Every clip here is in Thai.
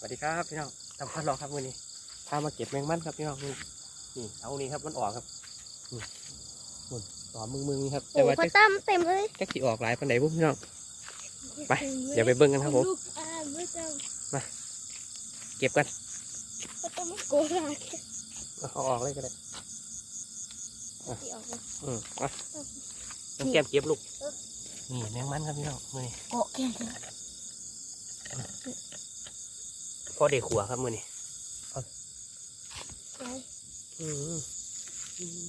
สวัสดีครับพี่น้องทำพัดรอครับวันนี้พามาเก็บแมงมันครับพี่น้องนี่นี่เอานี่ครับมันออกครับนี่นุ่นต่อมึงมึงนี่ครับโอ้แต่ว่าพอจะตั้มเต็มเลยจะขี่ออกหลายปันไหนบุ้พี่น้อง ไป เดี๋ยวไปเบิ่งกันครับผม ลูกอ่าไม่ตั้มเก็บกันพอตั้มโกราแค่เอาออกเลยก็ได้ที่ออกมาอืมอะน้องแก้มเก็บลูกนี่แมงมันครับพี่น้องมือนี้เกาะแค่นี้ พ่อเด็กขัวครับมือนี้ไปอืมอืม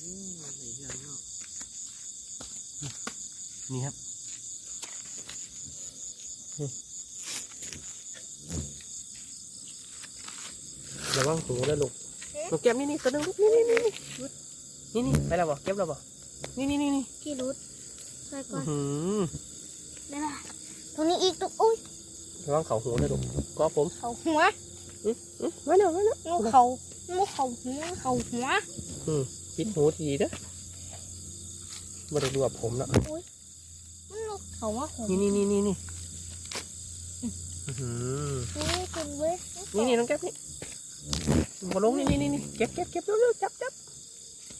อืมอะไรเงี้ยเนาะนี่ครับอืมระวังหูแล้วลูกลูกแก้มนี่นี่ตัวหนึงลูกนี่นี่นี่นี่นี่ไปแล้วบ่เก็บแล้วบ่นี่นี่นี่นี่ที่รุดไปก่ออื้อนหือได้ละตรงนี้อีกตุ๊กอุ้ย ระวังเขาหูนะลูกก็ผมเขาหัวอื้อไว้เนาะไว้เนาะงูเขางูเขาหัวเขาหัวปิดหูทีเด้อบ่ได้รวบผมแล้วมันงูเขาว่าผมนี่นี่นี่นี่นี่อื้อหือนี่เป็นเว้ยนี่นี่น้องแก๊ปนี่มาลงนี่นี่นี่นี่เก็บเก็บเก็บเร็วๆจับจับ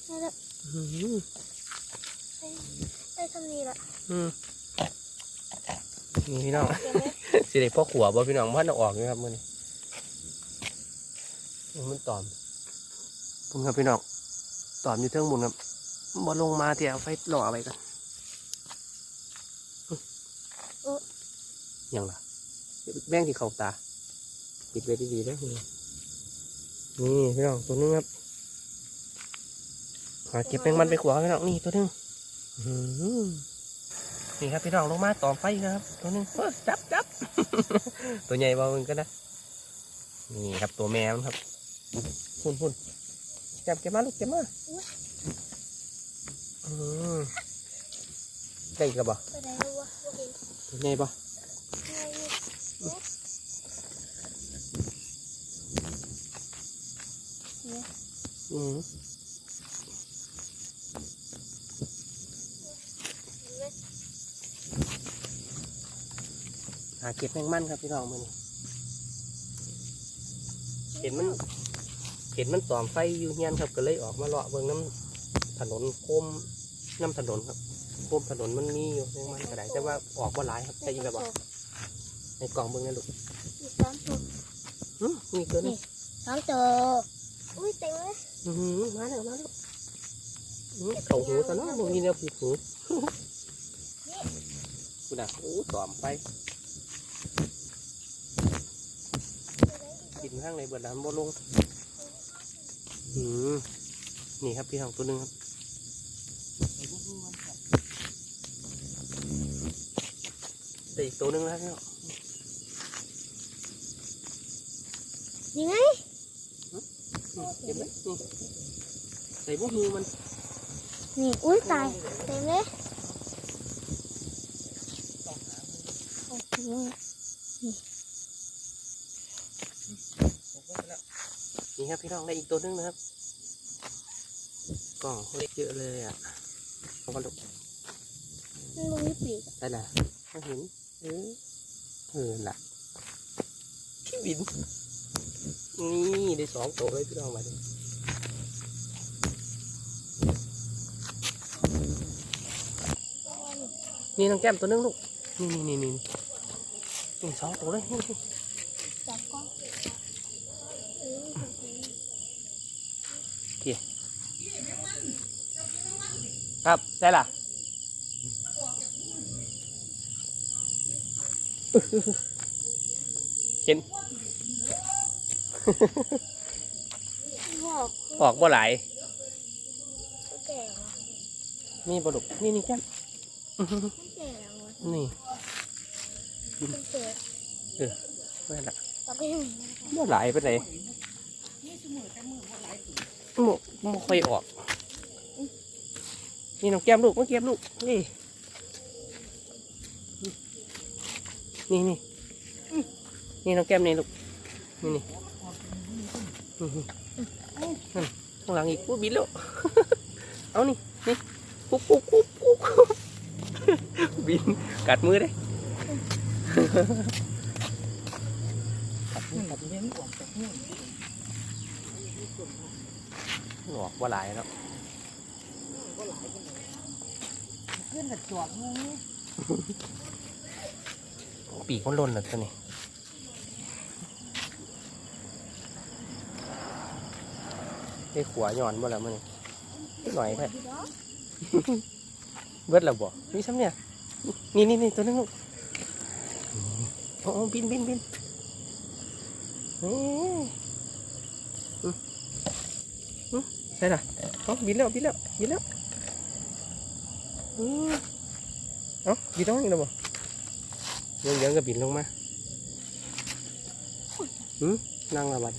นี่แหละอื้อหือได้ทำนี้ละอืมนี่พี่น้องเก็บไหม สิได้พ่อขัวบ่พี่น้องมันเอาออกอยู่ครับมื้อนี้โอ้มันตอมพุ่นครับพี่น้องตอมอยู่เทิงบุญครับบ่ลงมาเดี๋ยวเอาไฟหล่อไว้กันยังล่ะแบ่งที่เข้าตาปิดไว้ดีๆนะนี่นี่พี่น้องตัวนึงครับหาเก็บแมงมันไปขวาพี่น้องนี่ตัวนึงอื้อหือนี่ครับพี่น้องลงมาตอมไฟนะครับ ตัวนึงเออจับจับตัวใหญ่บางมันก็นะนี่ครับตัวแม่มันครับพุ่นพุ่นจับเก็บมาลูกเก็บมาอืมได้กแล้วบ่ไปไหนรู้วะว่าตัวใหญ่บ่อืม เห็นไหม หาเก็บแมงมันครับพี่น้องมือนี้เห็นมันเห็นมันตอมไฟอยู่เฮียนครับก็เลยออกมาเลาะเบิ่งน้ำถนนโค้มน้ำถนนครับโค้มถนนมันมีอยู่แมงมันก็ได้แต่ว่าออกมาหลายครับได้ยินแบบว่าในกล่องเบิ่งนะลูกอีกสามตัวอืมมีเกินนี่สามตัวอุ้ยเต็มเลยอือหือมาแล้วมาแล้วอื้อเข่าหูตะเนาะมึงมีแนวปิดหูกูน่ะโอ้ตอมไป กินข้างในเบิดน้ำบ่ลงอืมนี่ครับพี่ทองตัวหนึงครับแต่อีกตัวหนึงแล้วพี่น้องยังไงนี่เห็นไหมนี่ใส่พวกหูมัน นี่ อุ้ยตายเต็มเลยโอ้โห นี่ครับพี่น้องได้อีกตัวหนึงนะครับ กล่องเล็กเยอะเลยอะเอามาดูมันบ่มีปีกอะได้ละไม่เห็นเออเออละพี่บิน นี่ได้สองตัวเลยพี่น้องมาดินี่น้องแก้มตัวหนึงลูกนี่นี่นี่นี่นี่สองตัวเลยนี่นี่ จับก้อนเออ ครับใช่ล่ะเห็นงอกออกบ่หลายก็แก่ว่ะนี่ปลาดุกนี่นี่แก้มมันแก่แล้วว่ะนี่มันแก่นั่นแหละตอนนี้บ่หลายไปไหนหมบ่ค่อยออก นี่น้องแก้มลูกน้องแก้มลูก นี่ นี่นี่นี่น้องแก้มนี่ลูก นี่นี่อื้อหือนั่นข้างหลังอีกปุ๊บบินแล้วเอานี่นี่ปุ๊บปุ๊บปุ๊บปุ๊บบินกัดมือได้นั่นแบบนี้มันออกจากห้วนหอกว่าหลายแล้ว ก็หลายคนเลยเพื่อนกับจวบงูปีกมันหล่นเลยตัวนี้ได้ขวาหย่อนบ่แล้วมันนี่หน่อยแค่ดีเนาะเบิดแล้วบ่มีซ้ำเนี่ย นี่นี่นี่ตัวนึงลูกโอ้โอ้บินบินบินนี่อืมอืมใช่ละเอ้าบินแล้วบินแล้วบินแล้วอืม เอ้าบินต้องอีกแล้วบ่ยังยังก็บินลงมาอืมนั่งละบัด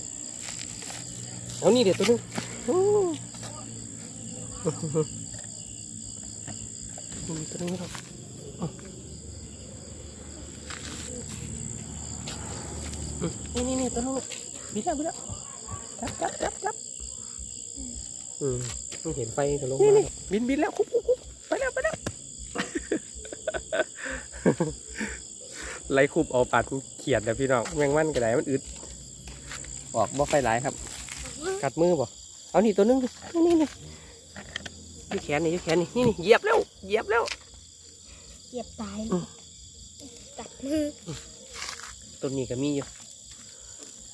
เอานี่เดี๋ยวตัวนึงอู้มีตัวนึงครับอ้าวอืมนี่นี่นี่ตัวนึงบินแล้วบินแล้วจับจับจับจับอืมมันเห็นไฟก็ลงมาบินบินแล้วคุบคุบคุบไปแล้วไปแล้ว ไล่คุบเอาปัดเขียดนะพี่น้องแมงวันกระไดมันอึดออกบ่ไฟหลายครับ กัดมือบ่เอานี่ตัวนึงดินี่นี่นี่อยูแขนนี่อยูแขนนี่นี่นี่เหยียบแล้วเหยียบแล้วเหยียบตายอืมกัดมือตัวนี้ก็มีอยู่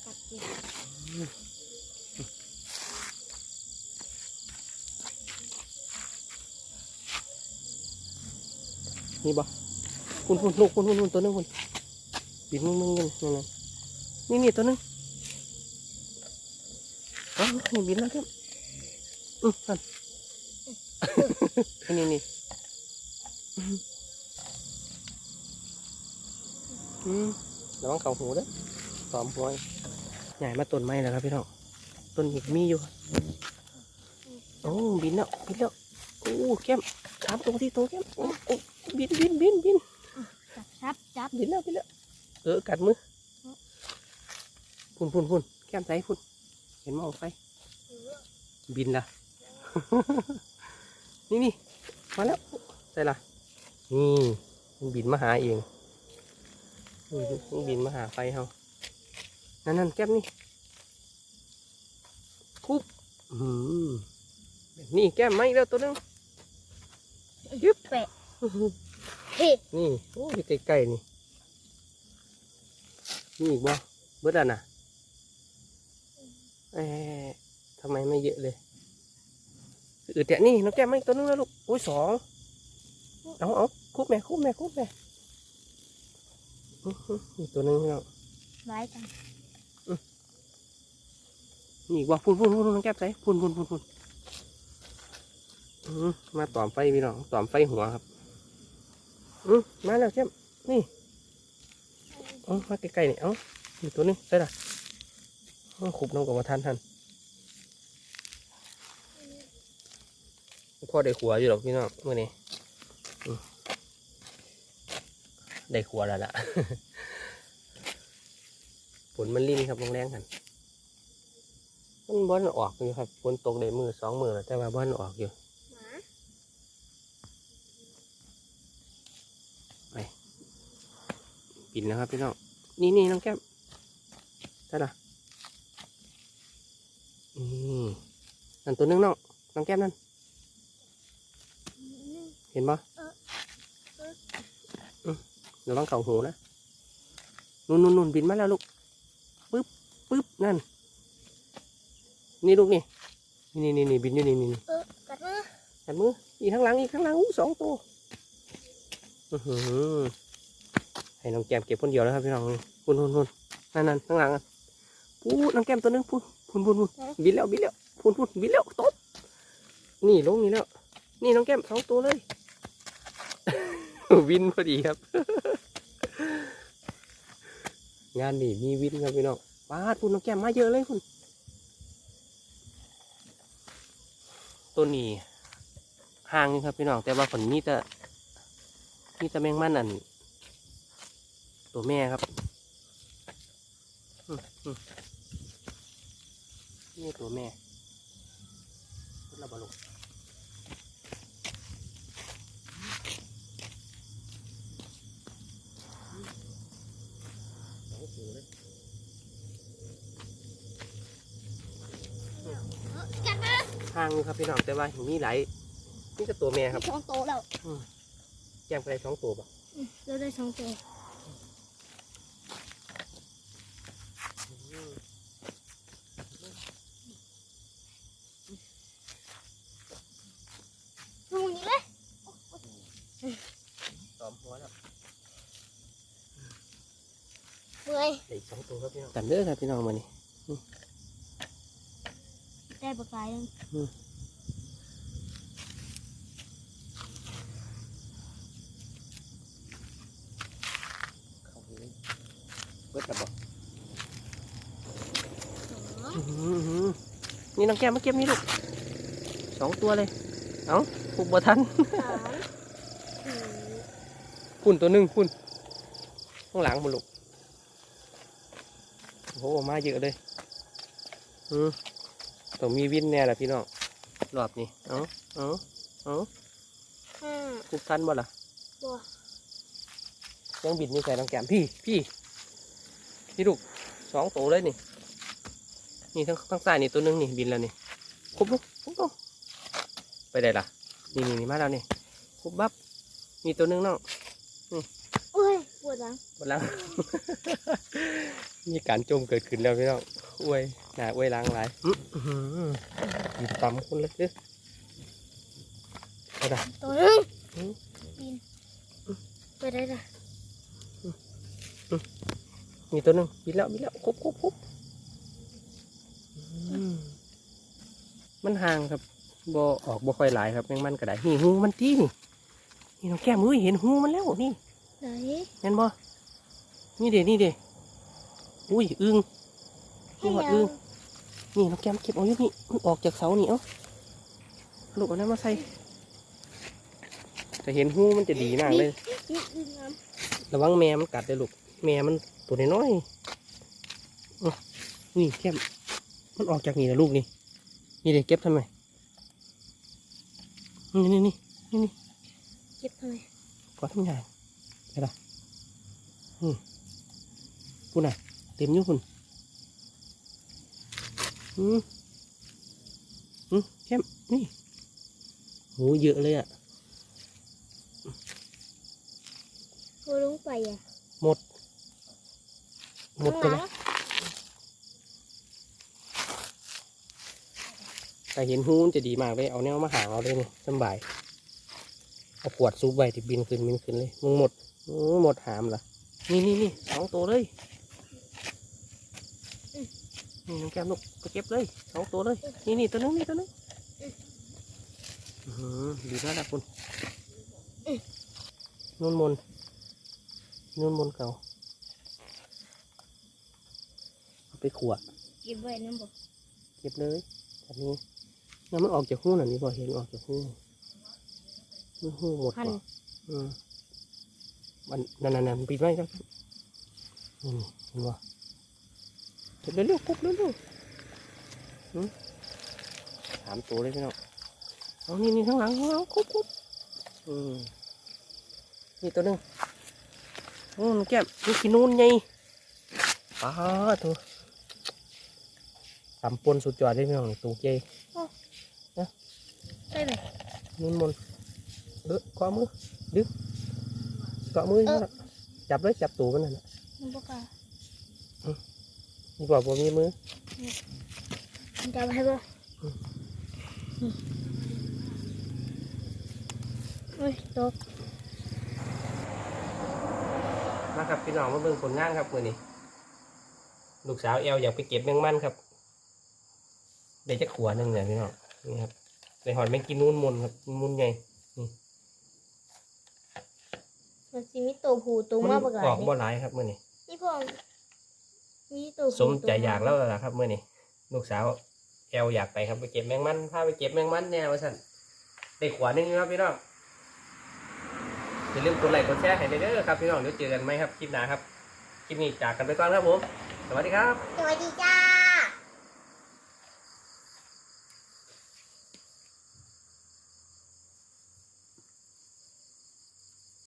กัดจิตนี่บ่ คุณคุณลูกคุณคุณคุณตัวนึงคุณบินมึงมึงกันนั่นน่ะนี่นี่ตัวนึงเอ๋อนี่บินแล้วครับอืมนั่นนี่นี่อืมระวังเข่าหูเด้อตอมหัวใหญ่มาต้นไม้แล้วครับพี่น้องต้นอีกมีอยู่ครับโอ้บินแล้วบินแล้วโอ้แก้มถามตรงที่ตรงแก้มโอ้โอ้บินบินบินบิน จับจับจับบินแล้วบินแล้วเออกัดมือพุ่นพุ่นพุ่นแก้มใสพุ่นเห็นมองไฟบินละนี่นี่มาแล้วใส่ละนี่มันบินมาหาเองอืมมันบินมาหาไฟเฮานั่นนั่นแก้มนี่คุบอืมนี่แก้มมาอีกแล้วตัวหนึงยึบแปะเฮ้ นี่โอ้ยใกล้ๆนี่นี่อีกบ่เบิดอะนะเอ๊ะทำไมไม่เยอะเลยอืดแต่นี่น้องแก้มมาอีกตัวนึงแล้วลูกโอ้ยสองเอาเอาคุบแม่คุบแม่คุบแม่อื้อหืออีกตัวนึงแล้วไว้จังนี่อีกบ่พุ่นพุ่นพุ่นน้องแก้มใส่พุ่นพุ่นพุ่นพุ่นอือมาตอมไฟพี่น้องตอมไฟหัวครับ อือมาแล้วแก้มนี่เอามาใกล้ๆนี่เอาอีตัวนึงได้ละขุบน้องกับว่าทันทันพ่อได้ขัวอยู่หรอกพี่น้องเมื่อนี้ได้ขัวแล้วล่ะฝนมันลิ้นครับลงแรงกันมันบ้อนออกอยู่ครับฝนตกได้มือสองมือแล้วแต่ว่าบ้อนออกอยู่ หมาปินแล้วครับพี่น้องนี่นี่น้องแก้มได้ละนี่นั่นตัวหนึงน้องน้องแก้มนั่นเห็นปะอืมเดี๋ยวต้องเข่าหูนะนุ่นนุ่นนุ่นบินมาแล้วลูกปึ๊บปึ๊บนั่น นี่ลูกนี่นี่นี่นี่บินอยู่นี่นี่นี่เออกัดมือหันมืออีกข้างหลังอีกข้างหลังอู้สองตัวอื้อหือ ให้น้องแก้มเก็บคนเดียวแล้วครับพี่น้องพุ่นพุ่นพุ่นนั่นนั่นข้างหลังพูดน้องแก้มตัวนึงพูดพุ่นพุ่นพุ่นบินแล้วบินแล้วพุ่นพุ่นบินแล้วตบนี่ลงนี่แล้ว นี่น้องแก้มสองตัวเลยวินพอดีครับ งานนี่มีวินครับพี่น้องป้าดคุณน้องแก้มมาเยอะเลยคุณตัวนี้ห่างครับพี่น้องแต่ว่าผลมีแต่มีแต่แมงมันอัน ตัวแม่ครับนี่ตัวแม่พุทธบลงทางครับพี่น้องแต่ว่ามีหลายนี่ก็ตัวแม่ครับสองตัวแล้วแก้มไปสองตัวป่ะเราได้สองตัว อยได้อีกสองตัวครับพี่น้องกันเด้อครับพี่น้องมานี่ได้ปลากายยังเขาเลยเบิดกระบอกสองอื้อหือหือนี่น้องแก้มมาเก็บนี่ลูกสองตัวเลย เอ้าปลุกบ่ทันสามสี่คุณตัวหนึ่งคุณข้างหลังบุลูกโอ้โหมาเยอะเลยอืมต้องมีวินแน่แหละพี่น้องรอบนี้เอ้าเอ้าเอ้าห้าคุบทันบ่ล่ะตัวยังบิดนี่ใส่น้องแก้มพี่พี่พี่ลูกสองตัวเลยนี่ นี่ทั้งทั้งซ้ายนี่ตัวหนึงนี่บินแล้วนี่คุบลูกคุบลูกไปได้ล่ะ นี่นี่นี่มาแล้วนี่คุบบับมีตัวหนึงน้องโอ้ยปวดหลังหมดแล้ว มีการจมเกิดขึ้นแล้วพี่น้องอวยหนาอวยล้างหลายอื้อหือดีต่ำคนเลยเด้อเอาละตัวหนึงอืมปีนไปได้ละมีตัวหนึ่งบินแล้วบินแล้วครบครบครบอืมมันห่างครับบ่ออกบ่ค่อยหลายครับแมงมันก็ได้นี่หูมันตีนี่นี่น้องแก้มมือเห็นหูมันแล้วนี่ไหนเห็นบ่นี่เด้นี่เด้ อุ้ยอึ้งนี่หมดอึ้งนี่น้องแก้มเก็บเอาอยู่นี่มันออกจากเสานี่เอ้าลูกเอาน้ำมาใส่แต่เห็นหูมันจะดีมากเลยนี่อึ้งน้ระวังแม่มันกัดเลยลูกแม่มันตัวน้อยๆอะนี่แก้มมันออกจากนี่นะลูกนี่นี่เด็กเก็บทำไมนี่นี่นี่นี่นี่ำเก็บทำไมกอดทำไงไปละอืมคุณน่ะเต็มอยู่คุณอืมอืมแก้มนี่โหเยอะเลยอะโอ้ลงไปอะ หมด หมดไปข้างแล้วลังแต่เห็นหูมันจะดีมากเลย เอาแนวมาหางเอาเลยนี่สำบาย เอาขวดซุปไว้ที่บินขึ้นบินขึ้นเลย มึงหมดมึงหมดหามเหรอนี่นี่นี่สองตัวเลย นี่น้องแก้มลูกไปเก็บเลยสองตัวเลย นี่นี่ตัวนึงนี่ตัวนึงอื้อหือดีมากนะคุณนุ่นมนนุ่นมนเก่าเอาไปขวดเก็บไว้น้ำบอกเก็บเลยแบบนี้แล้วมันออกจากหูน่ะนี่พอเห็นออกจากหูหูหูหมดพันบ่อืมมันนั่นนั่นนั่นปิดไว้ครับนี่เห็นบ่ เก็บเร็วๆปุ๊บเร็วๆหืมสามตัวเลยพี่น้องเอานี่นี่ข้างหลังข้างหลังคุบคุบอืมนี่ตัวหนึงอืมแก้มนี่กินนู่นไงป้าตัวตำปนสุดยอดเลยพี่น้องนี่ตูเจได้ไหมนุ่นมนเออขวามือดึงเกาะมือนั่นน่ะจับเลยจับตูมันนั่นน่ะน้ำบอกอะ นี่บอกว่ามีมือจับให้บ่โอ้ยตกมาครับพี่น้องมาเบิ่งผลงานครับมือนี้ลูกสาวเอลอยากไปเก็บแมงมันครับได้จักขวหนึ่งเนี่ยพี่น้องนี่ครับได้หอดแมงกินนุ่นมนครับมุนใหญ่มันสิมีตัวผู้ตัวมาบักหลาออยกบ่หลายครับมือนี้นี่พ่อ มีตัวผู้สมใจอยากแล้วล่ะครับมือนี้ลูกสาวเอลอยากไปครับไปเก็บแมงมันพาไปเก็บแมงมันแน่ว่าสั่นได้ขวหนึ่งครับพี่น้องอย่าลืมกดไลค์กดแชร์ให้เด้อครับพี่น้องเดี๋ยวเจอกันไหมครับคลิปหน้าครับคลิปนี้จากกันไปก่อนครับผม สวัสดีครับ สวัสดีจ้า